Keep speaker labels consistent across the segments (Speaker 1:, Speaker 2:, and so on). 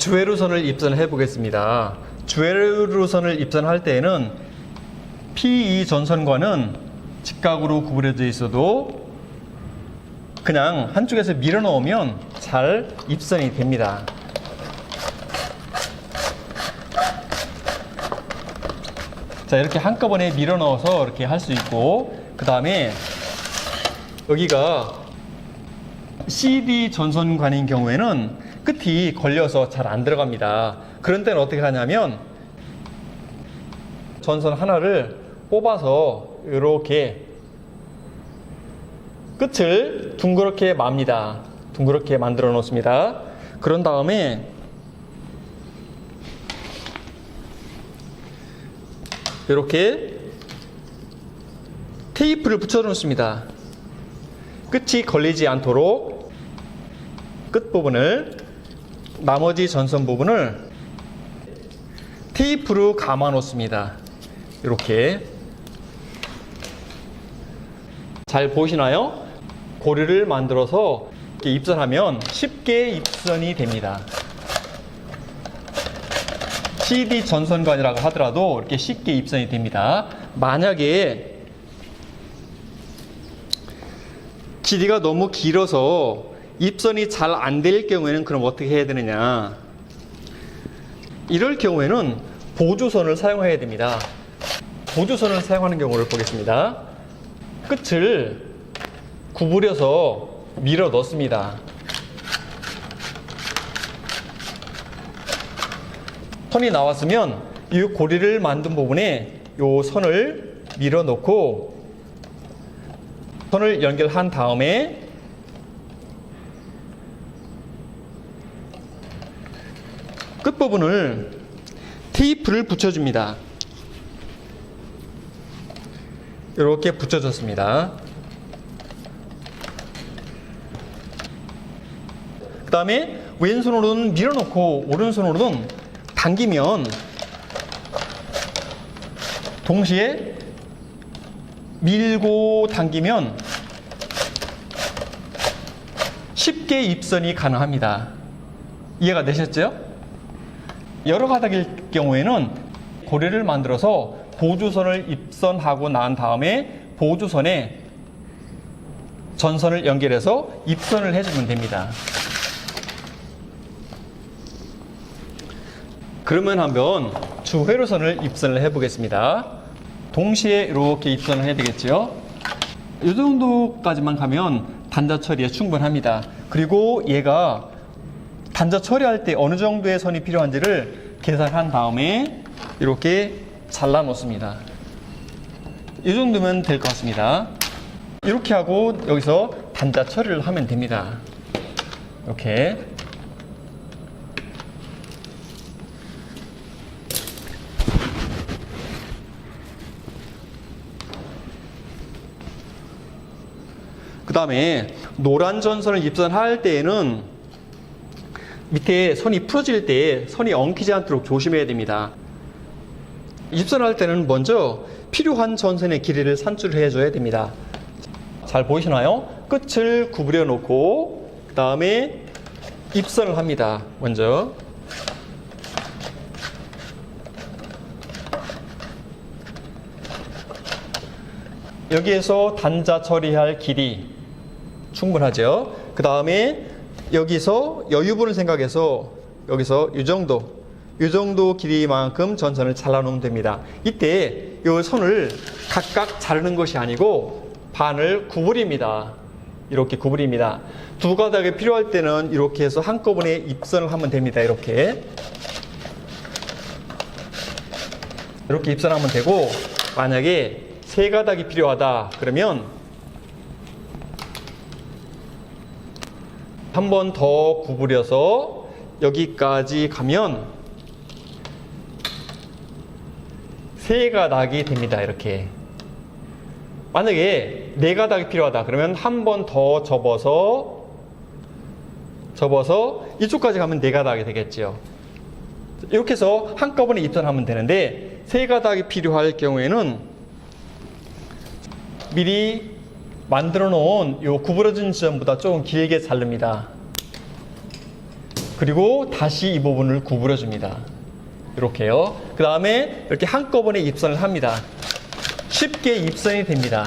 Speaker 1: 주회로선을 입선해 보겠습니다. 주회로선을 입선할 때에는 P2 전선과는 직각으로 구부려져 있어도 그냥 한쪽에서 밀어 넣으면 잘 입선이 됩니다. 자, 이렇게 한꺼번에 밀어 넣어서 이렇게 할 수 있고, 그 다음에 여기가 CD 전선관인 경우에는 끝이 걸려서 잘 안 들어갑니다. 그런 때는 어떻게 하냐면 전선 하나를 뽑아서 이렇게 끝을 둥그렇게 맙니다. 둥그렇게 만들어 놓습니다. 그런 다음에 이렇게 테이프를 붙여 놓습니다. 끝이 걸리지 않도록 끝 부분을 나머지 전선 부분을 테이프로 감아 놓습니다. 이렇게 잘 보시나요? 고리를 만들어서 이렇게 입선하면 쉽게 입선이 됩니다. CD 전선관이라고 하더라도 이렇게 쉽게 입선이 됩니다. 만약에 길이가 너무 길어서 입선이 잘 안 될 경우에는 그럼 어떻게 해야 되느냐? 이럴 경우에는 보조선을 사용해야 됩니다. 보조선을 사용하는 경우를 보겠습니다. 끝을 구부려서 밀어 넣습니다. 선이 나왔으면 이 고리를 만든 부분에 이 선을 밀어 넣고 선을 연결한 다음에 끝부분을 테이프를 붙여줍니다. 이렇게 붙여줬습니다. 그 다음에 왼손으로는 밀어놓고 오른손으로는 당기면 동시에 밀고 당기면 쉽게 입선이 가능합니다. 이해가 되셨죠? 여러 가닥일 경우에는 고리를 만들어서 보조선을 입선하고 난 다음에 보조선에 전선을 연결해서 입선을 해주면 됩니다. 그러면 한번 주회로선을 입선을 해보겠습니다. 동시에 이렇게 입선을 해야 되겠죠. 이 정도까지만 가면 단자 처리에 충분합니다. 그리고 얘가 단자 처리할 때 어느 정도의 선이 필요한지를 계산한 다음에 이렇게 잘라 놓습니다. 이 정도면 될 것 같습니다. 이렇게 하고 여기서 단자 처리를 하면 됩니다. 이렇게 그 다음에 노란 전선을 입선할 때에는 밑에 선이 풀어질 때 선이 엉키지 않도록 조심해야 됩니다. 입선할 때는 먼저 필요한 전선의 길이를 산출해 줘야 됩니다. 잘 보이시나요? 끝을 구부려 놓고 그 다음에 입선을 합니다. 먼저 여기에서 단자 처리할 길이 충분하죠. 그 다음에 여기서 여유분을 생각해서 여기서 이 정도, 이 정도 길이만큼 전선을 잘라놓으면 됩니다. 이때 이 선을 각각 자르는 것이 아니고 반을 구부립니다. 이렇게 구부립니다. 두 가닥이 필요할 때는 이렇게 해서 한꺼번에 입선을 하면 됩니다. 이렇게. 이렇게 입선하면 되고, 만약에 세 가닥이 필요하다. 그러면 한 번 더 구부려서 여기까지 가면 세 가닥이 됩니다. 이렇게. 만약에 네 가닥이 필요하다. 그러면 한 번 더 접어서 접어서 이쪽까지 가면 네 가닥이 되겠죠. 이렇게 해서 한꺼번에 입선하면 되는데 세 가닥이 필요할 경우에는 미리 만들어 놓은 요 구부러진 지점보다 조금 길게 자릅니다. 그리고 다시 이 부분을 구부려 줍니다. 이렇게요. 그 다음에 이렇게 한꺼번에 입선을 합니다. 쉽게 입선이 됩니다.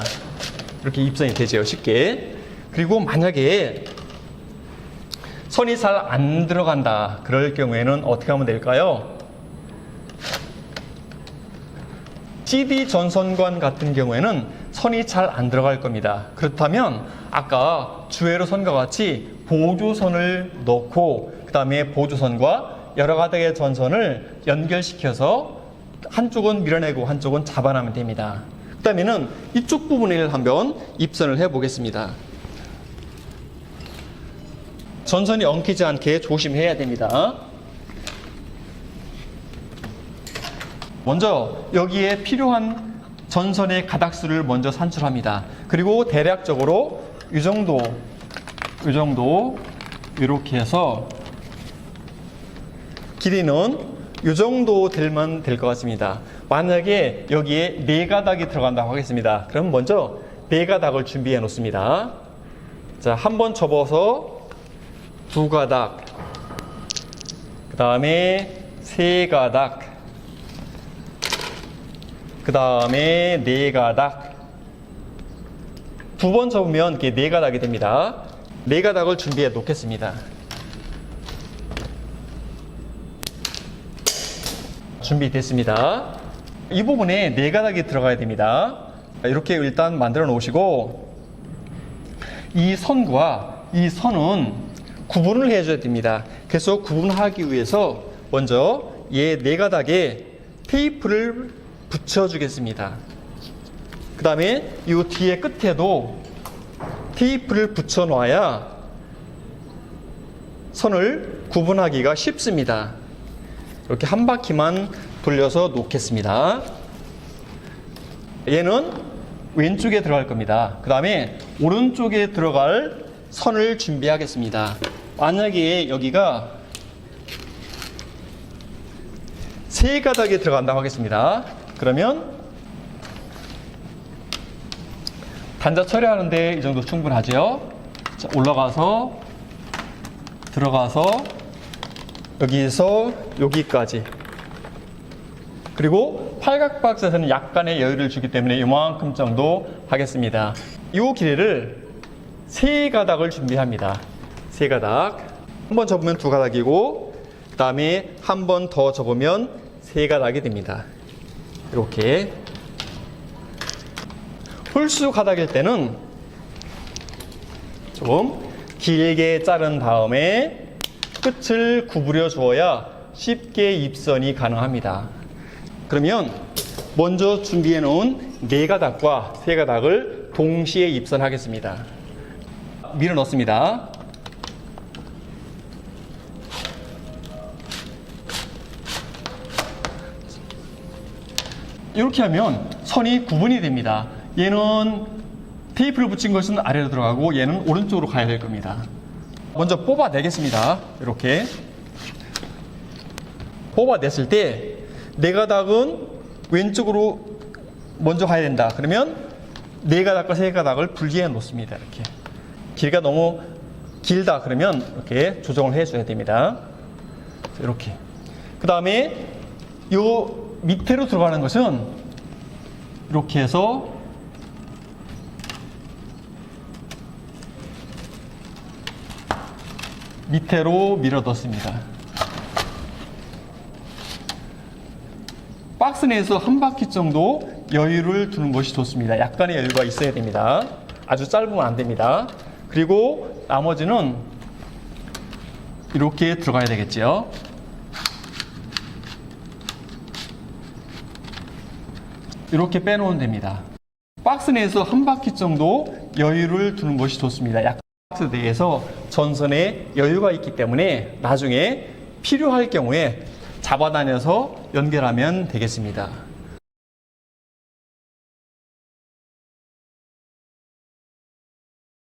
Speaker 1: 이렇게 입선이 되죠. 쉽게. 그리고 만약에 선이 잘 안 들어간다. 그럴 경우에는 어떻게 하면 될까요? CD 전선관 같은 경우에는 선이 잘 안 들어갈 겁니다. 그렇다면 아까 주회로 선과 같이 보조선을 넣고 그 다음에 보조선과 여러 가닥의 전선을 연결시켜서 한쪽은 밀어내고 한쪽은 잡아내면 됩니다. 그 다음에는 이쪽 부분을 한번 입선을 해 보겠습니다. 전선이 엉키지 않게 조심해야 됩니다. 먼저 여기에 필요한 전선의 가닥수를 먼저 산출합니다. 그리고 대략적으로 이 정도, 이 정도 이렇게 해서 길이는 이 정도 될만 될 것 같습니다. 만약에 여기에 네 가닥이 들어간다고 하겠습니다. 그럼 먼저 네 가닥을 준비해 놓습니다. 자, 한 번 접어서 두 가닥, 그 다음에 세 가닥, 그 다음에 네 가닥. 두 번 접으면 이게 네 가닥이 됩니다. 네 가닥을 준비해 놓겠습니다. 준비됐습니다. 이 부분에 네 가닥이 들어가야 됩니다. 이렇게 일단 만들어 놓으시고 이 선과 이 선은 구분을 해줘야 됩니다. 그래서 구분하기 위해서 먼저 얘 네 가닥에 테이프를 붙여주겠습니다. 그 다음에 이 뒤에 끝에도 테이프를 붙여 놔야 선을 구분하기가 쉽습니다. 이렇게 한 바퀴만 돌려서 놓겠습니다. 얘는 왼쪽에 들어갈 겁니다. 그 다음에 오른쪽에 들어갈 선을 준비하겠습니다. 만약에 여기가 세 가닥에 들어간다고 하겠습니다. 그러면 단자 처리하는데 이 정도 충분하죠? 자, 올라가서 들어가서 여기서 여기까지 그리고 팔각 박스에서는 약간의 여유를 주기 때문에 이만큼 정도 하겠습니다. 이 길이를 세 가닥을 준비합니다. 세 가닥. 한 번 접으면 두 가닥이고, 그 다음에 한 번 더 접으면 세 가닥이 됩니다. 이렇게. 홀수 가닥일 때는 좀 길게 자른 다음에 끝을 구부려 주어야 쉽게 입선이 가능합니다. 그러면 먼저 준비해 놓은 네 가닥과 세 가닥을 동시에 입선하겠습니다. 밀어 넣습니다. 이렇게 하면 선이 구분이 됩니다. 얘는 테이프를 붙인 것은 아래로 들어가고 얘는 오른쪽으로 가야 될 겁니다. 먼저 뽑아내겠습니다. 이렇게. 뽑아냈을 때 네 가닥은 왼쪽으로 먼저 가야 된다. 그러면 네 가닥과 세 가닥을 분리해 놓습니다. 이렇게. 길이가 너무 길다. 그러면 이렇게 조정을 해줘야 됩니다. 이렇게. 그 다음에 요 밑으로 들어가는 것은 이렇게 해서 밑으로 밀어넣습니다. 박스 내에서 한 바퀴 정도 여유를 두는 것이 좋습니다. 약간의 여유가 있어야 됩니다. 아주 짧으면 안 됩니다. 그리고 나머지는 이렇게 들어가야 되겠지요. 이렇게 빼놓으면 됩니다. 박스 내에서 한 바퀴 정도 여유를 두는 것이 좋습니다. 약 박스 내에서 전선에 여유가 있기 때문에 나중에 필요할 경우에 잡아다녀서 연결하면 되겠습니다.